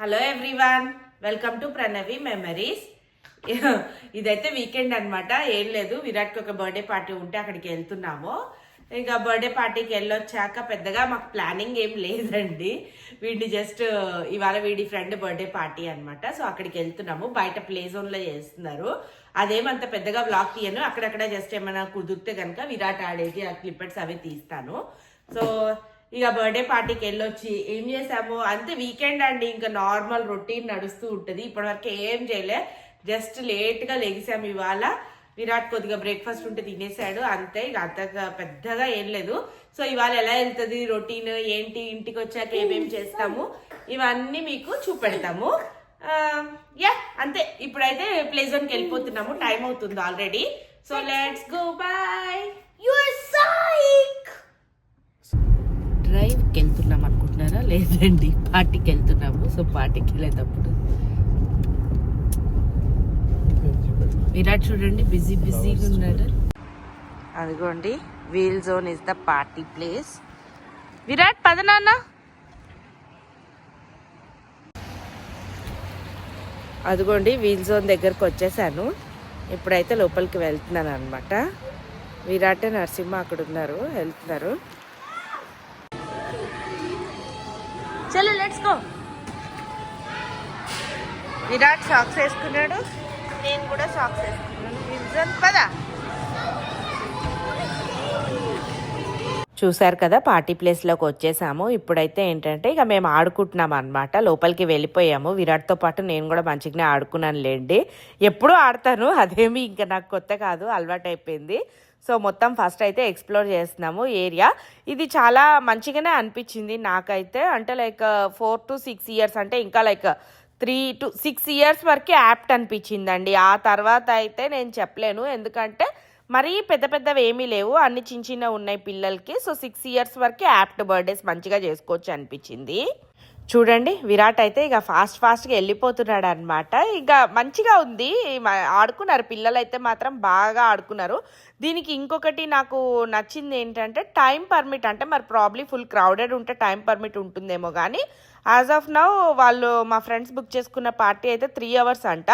Hello everyone welcome to Pranavi memories ఇదైతే weekend అనమాట ఏం లేదు. విరాట్కి ఒక బర్త్డే పార్టీ ఉంటే అక్కడికి వెళ్తున్నాము. ఇంకా బర్త్డే పార్టీకి వెళ్ళొచ్చాక పెద్దగా మాకు ప్లానింగ్ ఏం లేదండి. వీడిని జస్ట్ ఇవాళ వీడి ఫ్రెండ్ బర్త్డే పార్టీ అనమాట సో అక్కడికి వెళ్తున్నాము. బయట ప్లే జోన్లో చేస్తున్నారు. అదేమంత పెద్దగా బ్లాక్ తీయను. అక్కడక్కడ జస్ట్ ఏమైనా కుదిరితే కనుక విరాట్ ఆడేది ఆ క్లిప్పెట్స్ అవి తీస్తాను. సో ఇక బర్త్డే పార్టీకి వెళ్ళొచ్చి ఏం చేసాము అంతే వీకెండ్ అండి. ఇంకా నార్మల్ రొటీన్ నడుస్తూ ఉంటుంది. ఇప్పటివరకు ఏం చేయలే. జస్ట్ లేట్గా లెగిసాము ఇవాళ. విరాట్ కొద్దిగా బ్రేక్ఫాస్ట్ ఉంటే తినేసాడు. అంతే. ఇక అంతగా పెద్దగా ఏం లేదు. సో ఇవాళ ఎలా వెళ్తుంది రొటీన్ ఏంటి? ఇంటికి వచ్చాక ఏమేమి చేస్తాము? ఇవన్నీ మీకు చూపెడతాము. యా అంతే. ఇప్పుడైతే ప్లే జోన్కి వెళ్ళిపోతున్నాము. టైం అవుతుంది already so let's go bye You're అనుకుంటున్నారా లేదండి. పార్టీకి వెళ్తున్నాము సో పార్టీకి వెళ్ళేటప్పుడు. విరాట్ చూడండి. బిజీ బిజీగా ఉన్నాడు? అదిగోండి. Wheel zone is the party place. Virat పద నాన్న. అదిగోండి వీల్ జోన్ దగ్గరకు వచ్చేసాను. ఇప్పుడైతే లోపలికి వెళ్తున్నాను అనమాట విరాట్ నరసింహ అక్కడ ఉన్నారు వెళ్తున్నారు. చలో లెట్స్ గో విరాట్ సాక్స్ వేసుకున్నాడు. నేను కూడా సాక్స్ వేసుకున్నాను. విజన్ పదా. చూసారు కదా పార్టీ ప్లేస్లోకి వచ్చేసాము. ఇప్పుడైతే ఏంటంటే ఇక మేము ఆడుకుంటున్నాం అనమాట లోపలికి వెళ్ళిపోయాము. విరాట్తో పాటు నేను కూడా మంచిగానే ఆడుకున్నాను లేండి ఎప్పుడూ ఆడతాను. అదేమి ఇంకా నాకు కొత్త కాదు. అలవాటు అయిపోయింది సో మొత్తం ఫస్ట్ అయితే ఎక్స్ప్లోర్ చేస్తున్నాము ఏరియా ఇది చాలా మంచిగానే అనిపించింది నాకైతే. అంటే like four to six years అంటే ఇంకా like three to six years వరకే యాప్ట్ అనిపించిందండి. ఆ తర్వాత అయితే నేను చెప్పలేను. ఎందుకంటే మరీ పెద్ద పెద్దవి ఏమీ లేవు. అన్ని చిన్న చిన్న ఉన్నాయి పిల్లలకి. సో సిక్స్ ఇయర్స్ వరకే యాప్ట్ బర్త్డేస్ మంచిగా చేసుకోవచ్చు అనిపించింది. చూడండి విరాట్ అయితే ఇక ఫాస్ట్ ఫాస్ట్గా వెళ్ళిపోతున్నాడు అనమాట ఇక మంచిగా ఉంది. ఆడుకున్నారు. పిల్లలు అయితే మాత్రం బాగా ఆడుకున్నారు. దీనికి ఇంకొకటి నాకు నచ్చింది ఏంటంటే టైం పర్మిట్ అంటే మరి ప్రాబ్లీ ఫుల్ క్రౌడెడ్ ఉంటే టైం పర్మిట్ ఉంటుందేమో కానీ యాజ్ ఆఫ్ నౌ వాళ్ళు మా ఫ్రెండ్స్ బుక్ చేసుకున్న పార్టీ అయితే త్రీ అవర్స్ అంట.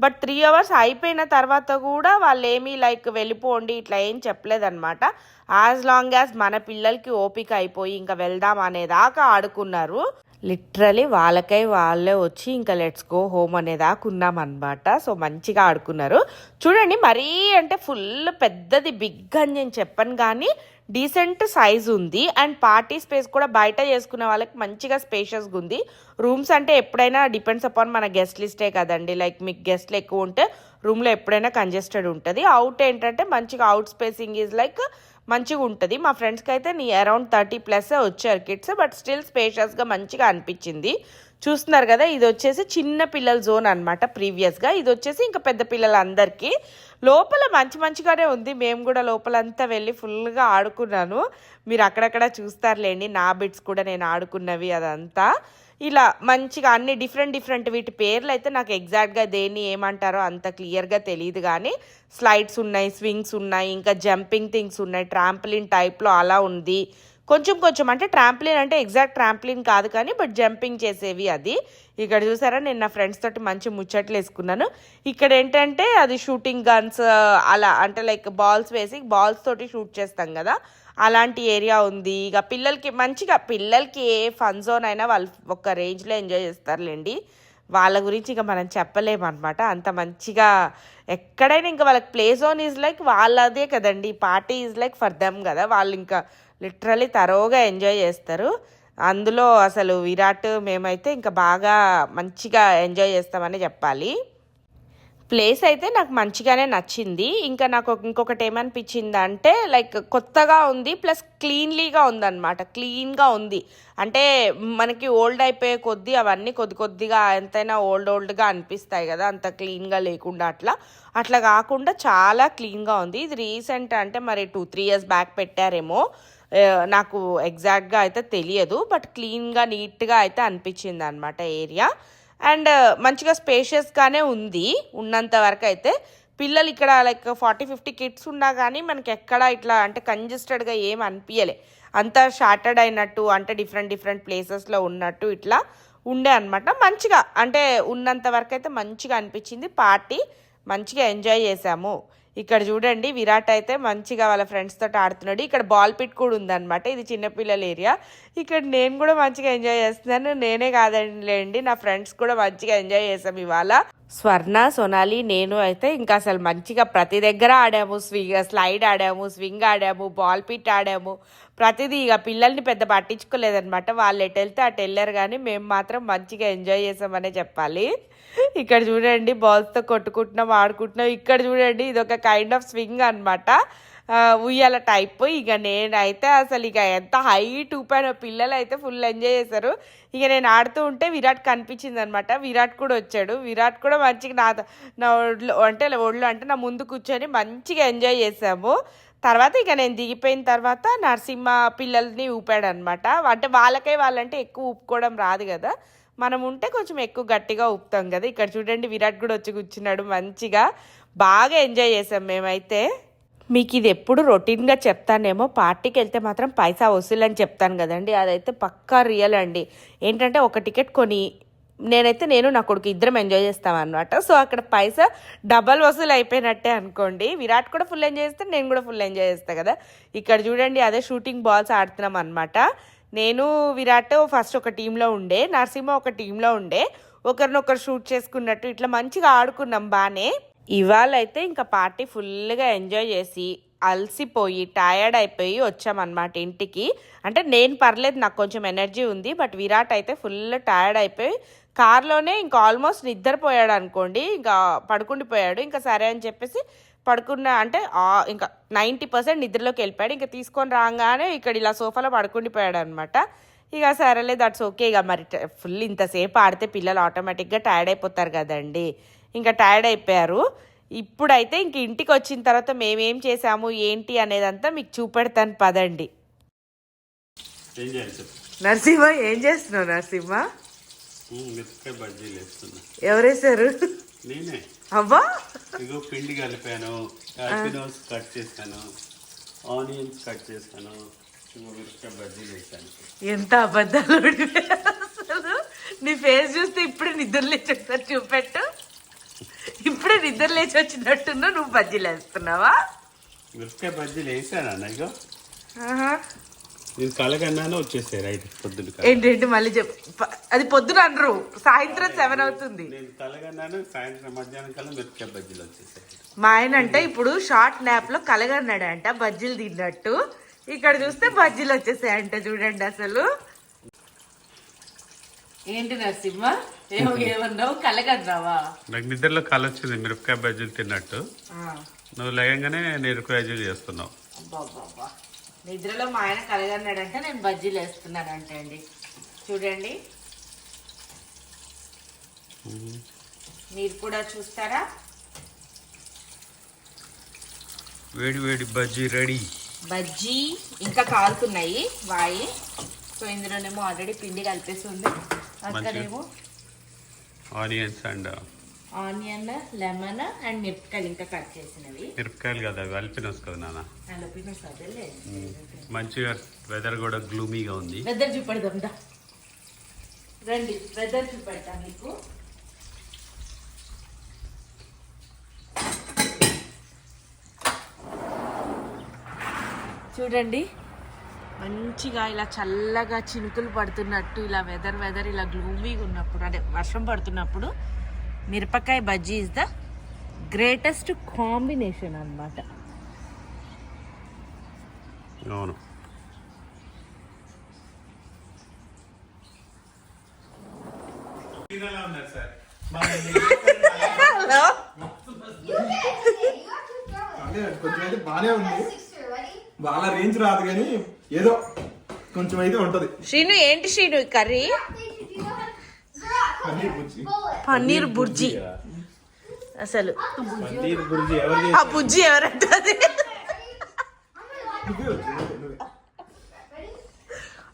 బట్ త్రీ అవర్స్ అయిపోయిన తర్వాత కూడా వాళ్ళు ఏమీ లైక్ వెళ్ళిపోండి ఇట్లా ఏం చెప్పలేదన్నమాట. యాజ్ లాంగ్ యాజ్ మన పిల్లలకి ఓపిక అయిపోయి ఇంకా వెళ్దాం అనేదాకా ఆడుకున్నారు. లిటరలీ వాళ్ళకై వాళ్ళే వచ్చి ఇంకా లెట్స్ గో హోమ్ అనేదాకా ఉన్నాం అనమాట సో మంచిగా ఆడుకున్నారు. చూడండి మరీ అంటే ఫుల్ పెద్దది బిగ్ అని నేను చెప్పను కానీ డీసెంట్ సైజ్ ఉంది. అండ్ పార్టీ స్పేస్ కూడా బయట చేసుకునే వాళ్ళకి మంచిగా స్పేషియస్గా ఉంది. రూమ్స్ అంటే ఎప్పుడైనా డిపెండ్స్ అపాన్ మన గెస్ట్ లిస్టే కదండి. లైక్ మీకు గెస్ట్లు ఎక్కువ ఉంటే రూమ్లో ఎప్పుడైనా కంజెస్టెడ్ ఉంటుంది. అవుట్ ఏంటంటే మంచిగా అవుట్ స్పేసింగ్ ఈజ్ లైక్ మంచిగా ఉంటుంది. మా ఫ్రెండ్స్కి అయితే నీ అరౌండ్ థర్టీ ప్లస్ వచ్చారు కిడ్స్ బట్ స్టిల్ స్పేషియస్గా మంచిగా అనిపించింది. చూస్తున్నారు కదా ఇది వచ్చేసి చిన్న పిల్లల జోన్ అనమాట ప్రీవియస్గా ఇది వచ్చేసి ఇంకా పెద్ద పిల్లలందరికీ. లోపల మంచి మంచిగానే ఉంది. మేము కూడా లోపలంతా వెళ్ళి ఫుల్గా ఆడుకున్నాను. మీరు అక్కడక్కడ చూస్తారులేండి. నా బిట్స్ కూడా నేను ఆడుకున్నవి అదంతా. ఇలా మంచిగా అన్ని డిఫరెంట్ డిఫరెంట్ వీటి పేర్లు అయితే నాకు ఎగ్జాక్ట్గా దేన్ని ఏమంటారో అంత క్లియర్గా తెలియదు కానీ స్లైడ్స్ ఉన్నాయి స్వింగ్స్ ఉన్నాయి ఇంకా జంపింగ్ థింగ్స్ ఉన్నాయి ట్రాంప్లిన్ టైప్లో అలా ఉంది. కొంచెం కొంచెం అంటే ట్రాంప్లిన్ అంటే ఎగ్జాక్ట్ ట్రాంప్లిన్ కాదు కానీ బట్ జంపింగ్ చేసేవి అది. ఇక్కడ చూసారా నేను నా ఫ్రెండ్స్ తోటి మంచి ముచ్చట్లు వేసుకున్నాను. ఇక్కడ ఏంటంటే అది షూటింగ్ గన్స్ అలా అంటే లైక్ బాల్స్ వేసి బాల్స్ తోటి షూట్ చేస్తాం కదా. అలాంటి ఏరియా ఉంది. ఇక పిల్లలకి మంచిగా పిల్లలకి ఏ ఫన్ జోన్ అయినా వాళ్ళు ఒక రేంజ్లో ఎంజాయ్ చేస్తారులేండి. వాళ్ళ గురించి ఇంకా మనం చెప్పలేమన్నమాట. అంత మంచిగా ఎక్కడైనా ఇంకా వాళ్ళకి ప్లే జోన్ ఈజ్ లైక్ వాళ్ళదే కదండి. Party is like for them కదా. వాళ్ళు ఇంకా లిటరలీ తరోగా ఎంజాయ్ చేస్తారు. అందులో అసలు విరాట్ మేమైతే ఇంకా బాగా మంచిగా ఎంజాయ్ చేస్తామని చెప్పాలి. ప్లేస్ అయితే నాకు మంచిగానే నచ్చింది. ఇంకా నాకు ఇంకొకటి ఏమనిపించింది అంటే లైక్ కొత్తగా ఉంది ప్లస్ క్లీన్లీగా ఉందన్నమాట. క్లీన్గా ఉంది. అంటే మనకి ఓల్డ్ అయిపోయే కొద్దీ అవన్నీ కొద్ది కొద్దిగా ఎంతైనా ఓల్డ్ ఓల్డ్గా అనిపిస్తాయి కదా అంత క్లీన్గా లేకుండా అట్లా. అట్లా కాకుండా చాలా క్లీన్గా ఉంది. ఇది రీసెంట్ అంటే మరి టూ త్రీ ఇయర్స్ బ్యాక్ పెట్టారేమో. నాకు ఎగ్జాక్ట్గా అయితే తెలియదు బట్ క్లీన్గా నీట్గా అయితే అనిపించింది అనమాట ఏరియా. అండ్ uh, మంచిగా స్పేషియస్గానే ఉంది. ఉన్నంత వరకు అయితే పిల్లలు ఇక్కడ లైక్ ఫార్టీ ఫిఫ్టీ కిడ్స్ ఉన్నా కానీ మనకి ఎక్కడ ఇట్లా అంటే కంజెస్టెడ్గా ఏం అనిపించలే అంతా షార్టెడ్ అయినట్టు అంటే డిఫరెంట్ డిఫరెంట్ ప్లేసెస్లో ఉన్నట్టు ఇట్లా ఉండే అనమాట మంచిగా అంటే ఉన్నంత వరకు అయితే మంచిగా అనిపించింది. పార్టీ మంచిగా ఎంజాయ్ చేసాము. ఇక్కడ చూడండి విరాట్ అయితే మంచిగా వాళ్ళ ఫ్రెండ్స్ తోటి ఆడుతున్నాడు. ఇక్కడ బాల్ పిట్ కూడా ఉందన్నమాట. ఇది చిన్నపిల్లల ఏరియా ఇక్కడ నేను కూడా మంచిగా ఎంజాయ్ చేస్తున్నాను. నేనే కాదండి నా ఫ్రెండ్స్ కూడా మంచిగా ఎంజాయ్ చేసాం ఇవాళ. స్వర్ణ సొనాలి నేను అయితే ఇంకా అసలు మంచిగా ప్రతి దగ్గర ఆడాము. స్వింగ్ స్లైడ్ ఆడాము స్వింగ్ ఆడాము బాల్ పిట్ ఆడాము. ప్రతిదీ ఇక పిల్లల్ని పెద్ద పట్టించుకోలేదనమాట వాళ్ళు ఎటు వెళ్తే అటు వెళ్ళారు కానీ మేము మాత్రం మంచిగా ఎంజాయ్ చేసామనే చెప్పాలి. ఇక్కడ చూడండి బాల్స్తో కొట్టుకుంటున్నాం ఆడుకుంటున్నాం. ఇక్కడ చూడండి ఇది ఒక కైండ్ ఆఫ్ స్వింగ్ అనమాట ఉయ్యాల టైప్ ఇక నేనైతే అసలు ఇక ఎంత హైట్ ఊపానో పిల్లలు అయితే ఫుల్ ఎంజాయ్ చేశారు. ఇక నేను ఆడుతూ ఉంటే విరాట్ కనిపించింది అనమాట విరాట్ కూడా వచ్చాడు. విరాట్ కూడా మంచిగా నా నా ఒళ్ళు అంటే ఒళ్ళు అంటే నా ముందు కూర్చొని మంచిగా ఎంజాయ్ చేసాము తర్వాత ఇక నేను దిగిపోయిన తర్వాత నరసింహ పిల్లల్ని ఊపాడనమాట అంటే వాళ్ళకే వాళ్ళంటే ఎక్కువ ఊపుకోవడం రాదు కదా. మనం ఉంటే కొంచెం ఎక్కువ గట్టిగా ఊపుతాం కదా. ఇక్కడ చూడండి విరాట్ కూడా వచ్చి కూర్చున్నాడు మంచిగా. బాగా ఎంజాయ్ చేసాం మేమైతే. మీకు ఇది ఎప్పుడు రొటీన్గా చెప్తానేమో పార్టీకి వెళ్తే మాత్రం పైసా వసూలు అని చెప్తాను కదండి. అదైతే పక్కా రియల్ అండి. ఏంటంటే ఒక టికెట్ కొని నేనైతే నేను నా కొడుకు ఇద్దరం ఎంజాయ్ చేస్తామన్నమాట. సో అక్కడ పైసా డబల్ వసూలు అయిపోయినట్టే అనుకోండి. విరాట్ కూడా ఫుల్ ఎంజాయ్ చేస్తే నేను కూడా ఫుల్ ఎంజాయ్ చేస్తాను కదా. ఇక్కడ చూడండి అదే షూటింగ్ బాల్స్ ఆడుతున్నాం అనమాట నేను విరాట్ ఫస్ట్ ఒక టీంలో ఉండే నరసింహ ఒక టీంలో ఉండే. ఒకరినొకరు షూట్ చేసుకున్నట్టు ఇట్లా మంచిగా ఆడుకున్నాం బాగానే ఇవాళ అయితే ఇంకా పార్టీ ఫుల్గా ఎంజాయ్ చేసి అలసిపోయి టయర్డ్ అయిపోయి వచ్చామన్నమాట ఇంటికి. అంటే నేను పర్లేదు నాకు కొంచెం ఎనర్జీ ఉంది బట్ విరాట్ అయితే ఫుల్ టయర్డ్ అయిపోయి కార్లోనే ఇంకా ఆల్మోస్ట్ నిద్రపోయాడు అనుకోండి ఇంకా పడుకుండిపోయాడు. ఇంకా సరే అని చెప్పేసి పడుకున్న అంటే ఇంకా నైంటీ పర్సెంట్ నిద్రలోకి వెళ్ళిపోయాడు. ఇంకా తీసుకొని రాగానే ఇక్కడ ఇలా సోఫాలో పడుకుండిపోయాడు అనమాట ఇక సరేలే దట్స్ ఓకే ఇక మరి ఫుల్ ఇంతసేపు ఆడితే పిల్లలు ఆటోమేటిక్గా టైర్డ్ అయిపోతారు కదండి. ఇంకా టైర్డ్ అయిపోయారు. ఇప్పుడైతే ఇంక ఇంటికి వచ్చిన తర్వాత మేమేం చేసాము ఏంటి అనేదంతా మీకు చూపెడతాను పదండి. నరసింహ ఏం చేస్తున్నావు నరసింహ? అవ్వా? ఇగో పిండి కలిపాను హ్యాపీనోస్ కట్ చేశాను ఆనియన్స్ కట్ చేశాను ఇగో మిరపకాయ బజ్జీలు వేసాను ఎంత అబద్ధాలు నీ ఫేస్ చూస్తే ఇప్పుడే నిద్ర లేచి ఒకసారి చూపెట్టు. ఇప్పుడే నిద్ర లేచి వచ్చినట్టున్నా నువ్వు బజ్జీలు వేస్తున్నావా? మిరపకాయ బజ్జీలు వేసాను అన్న ఇగో. ఆహా. నేను కలగన్నాను వచ్చేసాయి రైట్. ఏంటంటే మళ్ళీ చెప్పు. అది పొద్దున అనరు సాయంత్రం సెవెన్ అవుతుంది. నేను కలగన్నాను సాయంత్రం మధ్యాహ్నం కల్లా మిరపకాయ బజ్జీలు వచ్చేసాయి. మా ఆయన అంటే ఇప్పుడు షార్ట్ నాప్లో కలగన్నాడంట బజ్జీలు తిన్నట్టు. ఇక్కడ చూస్తే బజ్జీలు వచ్చేసాయంట చూడండి అసలు. ఏంటి నరసింహ? ఏమన్నావు కలగన్నావా నాకు నిద్రలో కల వచ్చింది మిరపకాయ బజ్జీలు తిన్నట్టు. నువ్వు లేయంగానే మిరపకాయ బజ్జీలు చేస్తున్నావు. నిద్రలో మా ఆయన కలగన్నాడంటే నేను బజ్జీలు వేస్తున్నానంటే అండి. చూడండి. మీరు కూడా చూస్తారా? వేడి వేడి బజ్జీ రెడీ. బజ్జీ ఇంకా కాలుతున్నాయి వాయి. సో ఇందులోనేమో ఆల్రెడీ పిండి కలిపేసి ఉంది. అక్కడేమో onions and onion lemon and మిరపకాయలు ఇంకా కట్ చేసినవి. మిరపకాయలు కదా కలిపినొచ్చు కదా నాన్న? కలిపిన సదేలే మంచిగా వెదర్ కూడా గ్లూమీగా ఉంది. వెదర్ చూపెడదాం దా రండి వెదర్ చూపెడతా మీకు. చూడండి. మంచిగా ఇలా చల్లగా చినుకులు పడుతున్నట్టు ఇలా వెదర్ వెదర్ ఇలా గ్లూమీగా ఉన్నప్పుడు అదే వర్షం పడుతున్నప్పుడు మిరపకాయ bajji is the greatest combination అన్నమాట. అవును. హలో? అంటే కొంచెం అయితే బానే ఉంది. వాళ్ళ రేంజ్ రాదు కానీ ఏదో కొంచెం అయితే ఉంటది. శ్రీను ఏంటి శ్రీను ఈ కర్రీ? పన్నీర్ బుజ్జి. పన్నీర్ బుర్జీ అసలు. పన్నీర్ బుర్జీ ఎవరు ఆ బుజ్జి ఎవరంటది.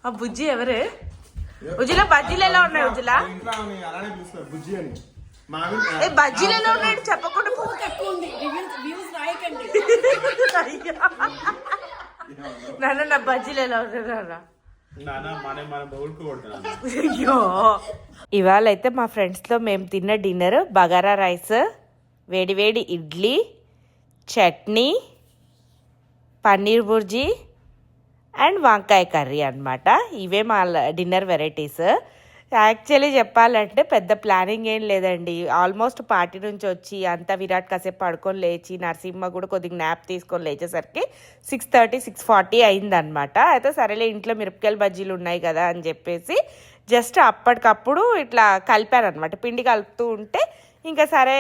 ఆ బుజ్జి ఎవరే? ఉజులా బజ్జీలు ఎలా ఉన్నాయి ఉజులా వాళ్ళ ఇంట్లో ఆమె అలానే పిలుస్తారు బుజ్జి అని. మా ఏ బజ్జీలు ఎలా ఉన్నాయి చెప్పకుండా. అయ్యో. నాన్న నా బజ్జీలు ఎలా కొడుతున్నాను అయ్యో. ఇవాళ అయితే మా ఫ్రెండ్స్తో మేము తిన్న డిన్నర్ బగారా రైస్ వేడివేడి ఇడ్లీ చట్నీ పన్నీర్ బుర్జీ అండ్ వంకాయ కర్రీ అన్నమాట. ఇవే మా డిన్నర్ వెరైటీస్. యాక్చువల్లీ చెప్పాలంటే పెద్ద ప్లానింగ్ ఏం లేదండి. ఆల్మోస్ట్ పార్టీ నుంచి వచ్చి అంతా విరాట్ కాసేపు పడుకొని లేచి నరసింహ కూడా కొద్దిగా న్యాప్ తీసుకొని లేచేసరికి సిక్స్ థర్టీ సిక్స్ ఫార్టీ అయిందనమాట అయితే సరేలే ఇంట్లో మిరపకాయల బజ్జీలు ఉన్నాయి కదా అని చెప్పేసి జస్ట్ అప్పటికప్పుడు ఇట్లా కలిపాను అనమాట పిండి కలుపుతూ ఉంటే ఇంకా సరే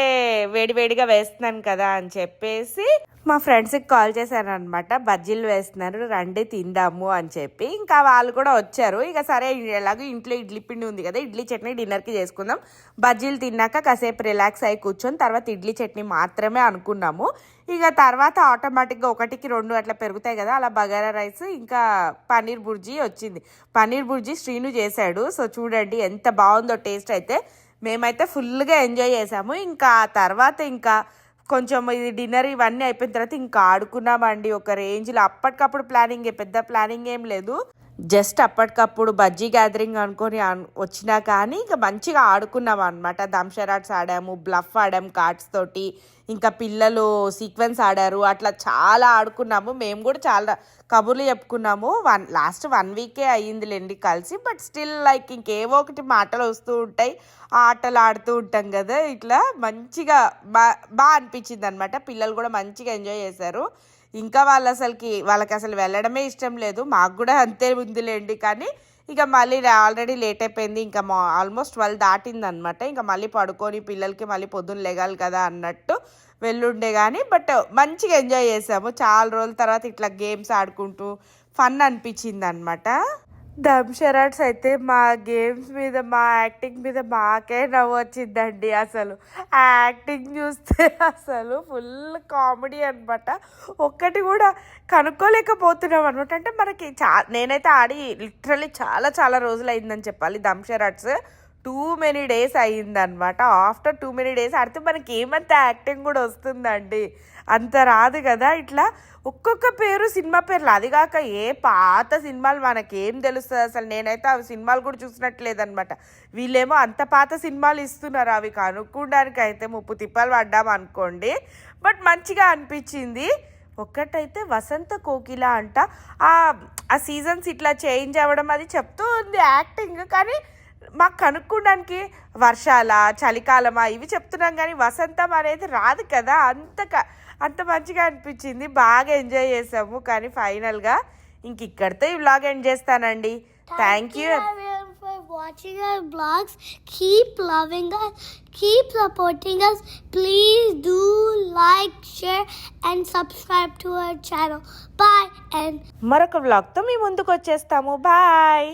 వేడివేడిగా వేస్తున్నాను కదా అని చెప్పేసి మా ఫ్రెండ్స్కి కాల్ చేశాను అనమాట బజ్జీలు వేస్తున్నారు రండి తిందాము అని చెప్పి. ఇంకా వాళ్ళు కూడా వచ్చారు. ఇక సరే ఎలాగో ఇంట్లో ఇడ్లీ పిండి ఉంది కదా ఇడ్లీ చట్నీ డిన్నర్కి చేసుకుందాం. బజ్జీలు తిన్నాక కాసేపు రిలాక్స్ అయి కూర్చొని తర్వాత ఇడ్లీ చట్నీ మాత్రమే అనుకున్నాము. ఇక తర్వాత ఆటోమేటిక్గా ఒకటికి రెండు అట్లా పెరుగుతాయి కదా అలా బగారా రైస్ ఇంకా పన్నీర్ బుర్జీ వచ్చింది. పన్నీర్ బుర్జీ శ్రీను చేశాడు. సో చూడండి ఎంత బాగుందో టేస్ట్ అయితే. మేమైతే ఫుల్గా ఎంజాయ్ చేసాము. ఇంకా తర్వాత ఇంకా కొంచెం ఇది డిన్నర్ ఇవన్నీ అయిపోయిన తర్వాత ఇంకా ఆడుకున్నామండి ఒక రేంజ్లో. అప్పటికప్పుడు ప్లానింగ్ పెద్ద ప్లానింగ్ ఏం లేదు. జస్ట్ అప్పటికప్పుడు బజ్జీ గ్యాదరింగ్ అనుకొని వచ్చినా కానీ ఇంకా మంచిగా ఆడుకున్నాం అనమాట దమ్షరాట్స్ ఆడాము బ్లఫ్ ఆడాము కార్డ్స్ తోటి. ఇంకా పిల్లలు సీక్వెన్స్ ఆడారు. అట్లా చాలా ఆడుకున్నాము. మేము కూడా చాలా కబుర్లు చెప్పుకున్నాము. వన్ లాస్ట్ వన్ వీకే అయ్యిందిలేండి కలిసి. బట్ స్టిల్ లైక్ ఇంకేవో ఒకటి మాటలు వస్తూ ఉంటాయి. ఆ ఆటలు ఆడుతూ ఉంటాం కదా ఇట్లా. మంచిగా బా బాగా అనిపించింది అనమాట పిల్లలు కూడా మంచిగా ఎంజాయ్ చేశారు. ఇంకా వాళ్ళు అసలుకి వాళ్ళకి అసలు వెళ్ళడమే ఇష్టం లేదు. మాకు కూడా అంతే ఉందిలేండి. కానీ ఇక మళ్ళీ ఆల్రెడీ లేట్ అయిపోయింది ఇంకా మా ఆల్మోస్ట్ ట్వెల్వ్ దాటింది అనమాట ఇంకా మళ్ళీ పడుకొని పిల్లలకి మళ్ళీ పొద్దున్న లేగాలి కదా అన్నట్టు వెళ్ళుండే కానీ బట్ మంచిగా ఎంజాయ్ చేసాము. చాలా రోజుల తర్వాత ఇట్లా గేమ్స్ ఆడుకుంటూ ఫన్ అనిపించింది అనమాట దంషరాట్స్ అయితే మా గేమ్స్ మీద మా యాక్టింగ్ మీద మాకే నవ్వు వచ్చిందండి అసలు. ఆ యాక్టింగ్ చూస్తే అసలు ఫుల్ కామెడీ అనమాట ఒక్కటి కూడా కనుక్కోలేకపోతున్నాం అనమాట అంటే మనకి చా నేనైతే ఆడి లిటరలీ చాలా చాలా రోజులు అయిందని చెప్పాలి దంషరాట్స్ టూ మెనీ డేస్ అయ్యిందనమాట ఆఫ్టర్ టూ మెనీ డేస్ ఆడితే మనకి ఏమంత యాక్టింగ్ కూడా వస్తుందండి. అంత రాదు కదా ఇట్లా. ఒక్కొక్క పేరు సినిమా పేర్లు. అది కాక ఏ పాత సినిమాలు మనకేం తెలుస్తుంది అసలు. నేనైతే అవి సినిమాలు కూడా చూసినట్లేదనమాట వీళ్ళేమో అంత పాత సినిమాలు ఇస్తున్నారు. అవి కనుక్కోడానికి అయితే ముప్పు తిప్పాలు పడ్డాం అనుకోండి. బట్ మంచిగా అనిపించింది. ఒక్కటైతే వసంత కోకిల అంట. ఆ ఆ సీజన్స్ ఇట్లా చేంజ్ అవ్వడం అది చెప్తూ ఉంది యాక్టింగ్. కానీ మాకు కనుక్కోడానికి వర్షాల చలికాలమా ఇవి చెప్తున్నాం కానీ వసంతం అనేది రాదు కదా అంత అంత మంచిగా అనిపించింది బాగా ఎంజాయ్ చేసాము కానీ ఫైనల్గా ఇంక ఇక్కడితో ఈ వ్లాగ్ ఎండ్ చేస్తానండి thank you for watching our vlogs. Keep loving us. Keep supporting us. Please do like, share, and subscribe to our channel. Bye and మరొక వ్లాగ్తో మీ ముందుకు వచ్చేస్తాము బాయ్